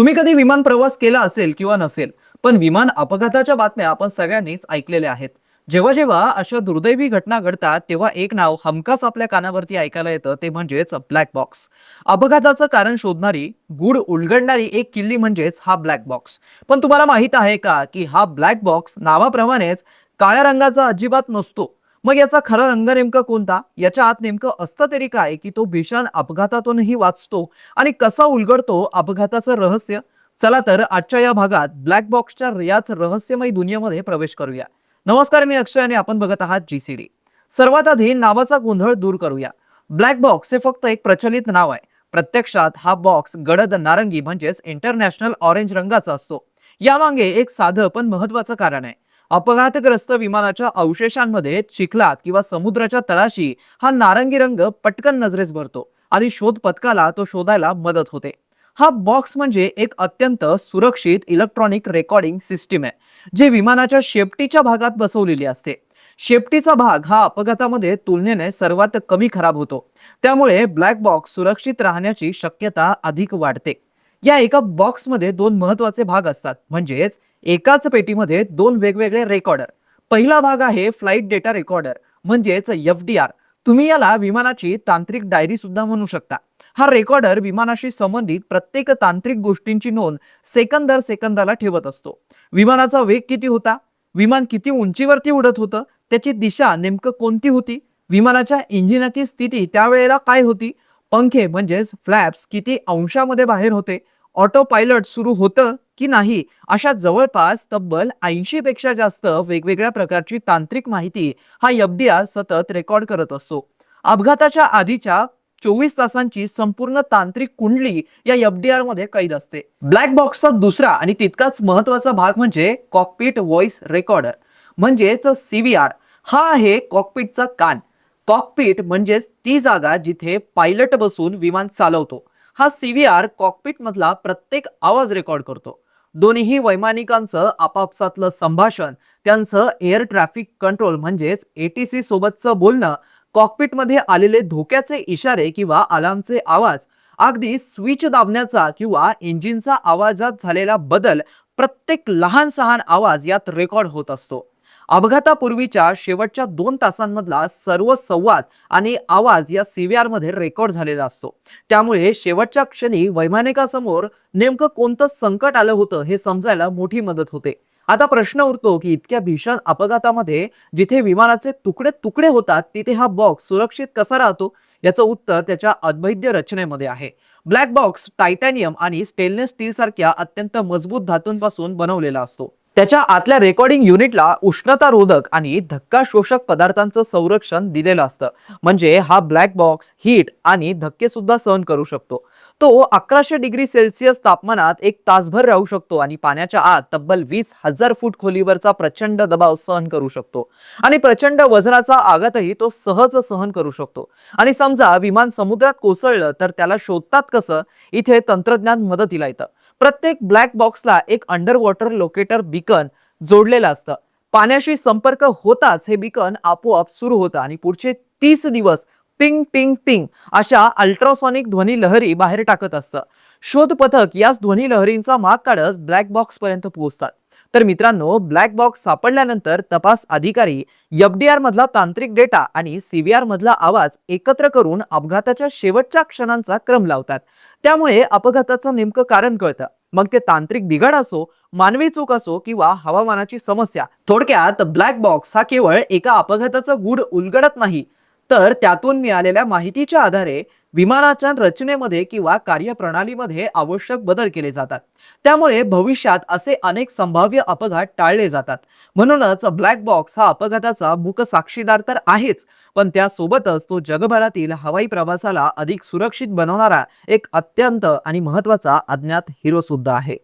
तुम्ही कधी विमान प्रवास केला असेल किंवा नसेल पण विमान अपघाताच्या बातम्या आपण सगळ्यांनीच ऐकलेल्या आहेत. जेव्हा जेव्हा अशा दुर्दैवी घटना घडतात तेव्हा एक नाव हमखास आपल्या कानावरती ऐकायला येतं ते म्हणजेच ब्लॅक बॉक्स अपघाताचं कारण शोधणारी गुड उलगडणारी एक किल्ली म्हणजेच हा ब्लॅक बॉक्स पण तुम्हाला माहीत आहे का की हा ब्लॅक बॉक्स नावाप्रमाणेच काळ्या रंगाचा अजिबात नसतो. मग याचा खरा रंग नेमका कोणता? याच्या आत नेमकं असतं तरी काय? की तो भीषण अपघातातूनही वाचतो आणि कसा उलगडतो अपघाताचं रहस्य? चला तर आजच्या या भागात ब्लॅक बॉक्सच्या याच रहस्यमय दुनियेमध्ये प्रवेश करूया. नमस्कार मी अक्षय आणि आपण बघत आहात जी सी डी सर्वात आधी नावाचा गोंधळ दूर करूया. ब्लॅक बॉक्स हे फक्त एक प्रचलित नाव आहे. प्रत्यक्षात हा बॉक्स गडद नारंगी म्हणजेच इंटरनॅशनल ऑरेंज रंगाचा असतो. यामागे एक साधं पण महत्वाचं कारण आहे. अपघातग्रस्त विमानाच्या अवशेषांमध्ये चिखलात किंवा समुद्राच्या तळाशी हा नारंगी रंग पटकन नजरेस भरतो आणि शोध पथकाला तो शोधायला मदत होते. हा बॉक्स म्हणजे एक अत्यंत सुरक्षित इलेक्ट्रॉनिक रेकॉर्डिंग सिस्टीम आहे जे विमानाच्या शेपटीच्या भागात बसवलेली असते. शेपटीचा भाग हा अपघातामध्ये तुलनेने सर्वात कमी खराब होतो. त्यामुळे ब्लॅक बॉक्स सुरक्षित राहण्याची शक्यता अधिक वाढते. या एका बॉक्समध्ये दोन महत्त्वाचे भाग असतात. म्हणजेच एकाच पेटीमध्ये दोन वेगवेगळे रेकॉर्डर. पहिला भाग आहे फ्लाईट डेटा रेकॉर्डर म्हणजेच एफ डी आर. तुम्ही याला विमानाची तांत्रिक डायरी सुद्धा म्हणू शकता. हा रेकॉर्डर विमानाशी संबंधित प्रत्येक तांत्रिक गोष्टींची नोंद सेकंद दर सेकंदाला ठेवत असतो. विमानाचा वेग किती होता? विमान किती उंचीवरती उडत होतं? त्याची दिशा नेमकं कोणती होती? विमानाच्या इंजिनाची स्थिती त्यावेळेला काय होती? पंखे म्हणजेच फ्लॅप्स किती अंशामध्ये बाहेर होते? ऑटो पायलट सुरू होतं की नाही? अशा जवळपास तब्बल ऐंशी पेक्षा जास्त वेगवेगळ्या प्रकारची तांत्रिक माहिती हा एफडीआर सतत रेकॉर्ड करत असतो. अपघाताच्या आधीच्या चोवीस तासांची संपूर्ण तांत्रिक कुंडली या एफडीआरमध्ये कैद असते. ब्लॅक बॉक्सचा दुसरा आणि तितकाच महत्त्वाचा भाग म्हणजे कॉकपीट व्हॉइस रेकॉर्डर म्हणजेच सीव्हीआर हा आहे कॉकपीटचा कान. कॉकपीट म्हणजेच ती जागा जिथे पायलट बसून विमान चालवतो. हा सीव्हीआर कॉकपीट मधला प्रत्येक आवाज रेकॉर्ड करतो. दोन्ही वैमानिकांचं आपापसातलं संभाषण त्यांचं एअर ट्रॅफिक कंट्रोल म्हणजेच एटीसी सोबतचं बोलणं कॉकपीटमध्ये आलेले धोक्याचे इशारे किंवा अलार्मचे आवाज अगदी स्विच दाबण्याचा किंवा इंजिनचा आवाजात झालेला बदल प्रत्येक लहान सहान आवाज यात रेकॉर्ड होत असतो. अपघातापूर्वीच्या शेवटच्या दोन तासांमधला सर्व संवाद आणि आवाज या सीव्हीआरमध्ये रेकॉर्ड झालेला असतो. त्यामुळे शेवटच्या क्षणी वैमानिकासमोर नेमकं कोणतं संकट आलं होतं हे समजायला मोठी मदत होते. आता प्रश्न उरतो की इतक्या भीषण अपघातामध्ये जिथे विमानाचे तुकडे तुकडे होतात तिथे हा बॉक्स सुरक्षित कसा राहतो? याचं उत्तर त्याच्या अद्वैद्य रचनेमध्ये आहे. ब्लॅक बॉक्स टायटॅनियम आणि स्टेनलेस स्टील सारख्या अत्यंत मजबूत धातूंपासून बनवलेला असतो. त्याच्या आतल्या रेकॉर्डिंग युनिटला उष्णता रोधक आणि धक्का शोषक पदार्थांचं संरक्षण दिलेलं असतं. म्हणजे हा ब्लॅक बॉक्स हीट आणि धक्के सुद्धा सहन करू शकतो. तो अकराशे डिग्री सेल्सिअस तापमानात एक तासभर राहू शकतो आणि पाण्याच्या आत तब्बल वीस हजार फूट खोलीवरचा प्रचंड दबाव सहन करू शकतो. आणि प्रचंड वजनाचा आघातही तो सहज सहन करू शकतो. आणि समजा विमान समुद्रात कोसळलं तर त्याला शोधतात कसं? इथे तंत्रज्ञान मदतीला येतं. प्रत्येक ब्लॅक बॉक्सला एक अंडर वॉटर लोकेटर बिकन जोडलेलं असतं. पाण्याशी संपर्क होताच हे बिकन आपोआप सुरू होतं आणि पुढचे तीस दिवस टिंग टिंग टिंग अशा अल्ट्रासॉनिक ध्वनी लहरी बाहेर टाकत असतं. शोध पथक याच ध्वनी लहरींचा माग काढत ब्लॅक बॉक्स पर्यंत पोहोचतात. तर मित्रांनो ब्लॅक बॉक्स सापडल्यानंतर तपास अधिकारी एफडीआर मधला तांत्रिक डेटा आणि सीबीआर मधला आवाज एकत्र करून अपघाताच्या शेवटच्या क्षणांचा क्रम लावतात. त्यामुळे अपघाताचं नेमकं कारण कळतं. मग ते तांत्रिक बिघाड असो मानवी चूक असो किंवा हवामानाची समस्या थोडक्यात ब्लॅक बॉक्स हा केवळ एका अपघाताचं गूढ उलगडत नाही. तर त्यातून मिळालेल्या माहितीच्या आधारे विमानाच्या रचनेमध्ये किंवा कार्यप्रणालीमध्ये आवश्यक बदल केले जातात. त्यामुळे भविष्यात असे अनेक संभाव्य अपघात टाळले जातात. म्हणूनच ब्लॅक बॉक्स हा अपघाताचा मुख साक्षीदार तर आहेच पण त्यासोबतच तो जगभरातील हवाई प्रवासाला अधिक सुरक्षित बनवणारा एक अत्यंत आणि महत्त्वाचा अज्ञात हिरो सुद्धा आहे.